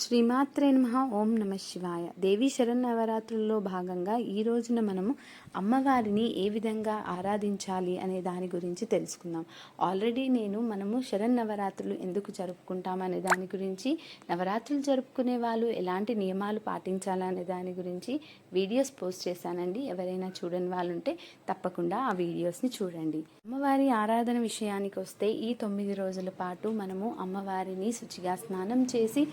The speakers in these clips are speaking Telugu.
శ్రీమాత్రే నమ ఓం నమ శివాయ. దేవి శరన్నవరాత్రుల్లో భాగంగా ఈ రోజున మనము అమ్మవారిని ఏ విధంగా ఆరాధించాలి అనే దాని గురించి తెలుసుకుందాం. ఆల్రెడీ నేను మనము శరన్నవరాత్రులు ఎందుకు జరుపుకుంటాం అనే దాని గురించి నవరాత్రులు జరుపుకునే వాళ్ళు ఎలాంటి నియమాలు పాటించాలనే దాని గురించి వీడియోస్ పోస్ట్ చేశానండి. ఎవరైనా చూడని వాళ్ళు ఉంటే తప్పకుండా ఆ వీడియోస్ని చూడండి. అమ్మవారి ఆరాధన విషయానికి వస్తే ఈ తొమ్మిది రోజుల పాటు మనము అమ్మవారిని శుచిగా స్నానం చేసి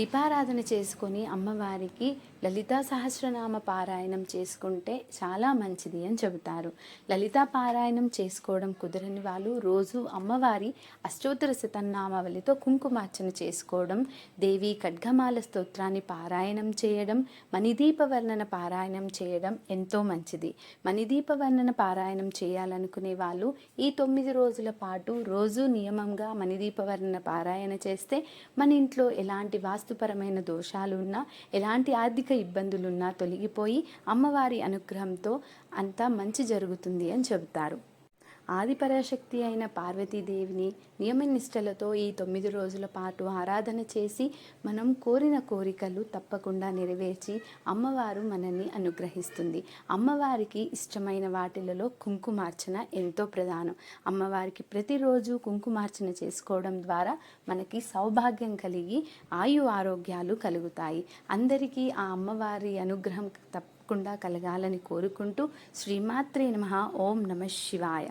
దీపారాధన చేసుకొని అమ్మవారికి లలితా సహస్రనామ పారాయణం చేసుకుంటే చాలా మంచిది అని చెబుతారు. లలితా పారాయణం చేసుకోవడం కుదరని వాళ్ళు రోజు అమ్మవారి అష్టోత్తర శతనామావళితో కుంకుమార్చన చేసుకోవడం దేవి ఖడ్గమాల స్తోత్రాన్ని పారాయణం చేయడం మణిదీప వర్ణన పారాయణం చేయడం ఎంతో మంచిది. మణిదీప వర్ణన పారాయణం చేయాలనుకునే వాళ్ళు ఈ తొమ్మిది రోజుల పాటు రోజు నియమంగా మణిదీప వర్ణన పారాయణ చేస్తే మన ఇంట్లో ఎలాంటి వాస్తుపరమైన దోషాలు ఉన్నా ఎలాంటి ఆర్థిక ఇబ్బందులున్నా తొలగిపోయి అమ్మవారి అనుగ్రహంతో అంతా మంచి జరుగుతుంది అని చెబుతారు. ఆదిపరాశక్తి అయిన పార్వతీదేవిని నియమనిష్టలతో ఈ తొమ్మిది రోజుల పాటు ఆరాధన చేసి మనం కోరిన కోరికలు తప్పకుండా నెరవేర్చి అమ్మవారు మనల్ని అనుగ్రహిస్తుంది. అమ్మవారికి ఇష్టమైన వాటిలలో కుంకుమార్చన ఎంతో ప్రధానం. అమ్మవారికి ప్రతిరోజు కుంకుమార్చన చేసుకోవడం ద్వారా మనకి సౌభాగ్యం కలిగి ఆయు ఆరోగ్యాలు కలుగుతాయి. అందరికీ ఆ అమ్మవారి అనుగ్రహం తప్పకుండా కలగాలని కోరుకుంటూ శ్రీమాత్రే నమ. ఓం నమ శివాయ.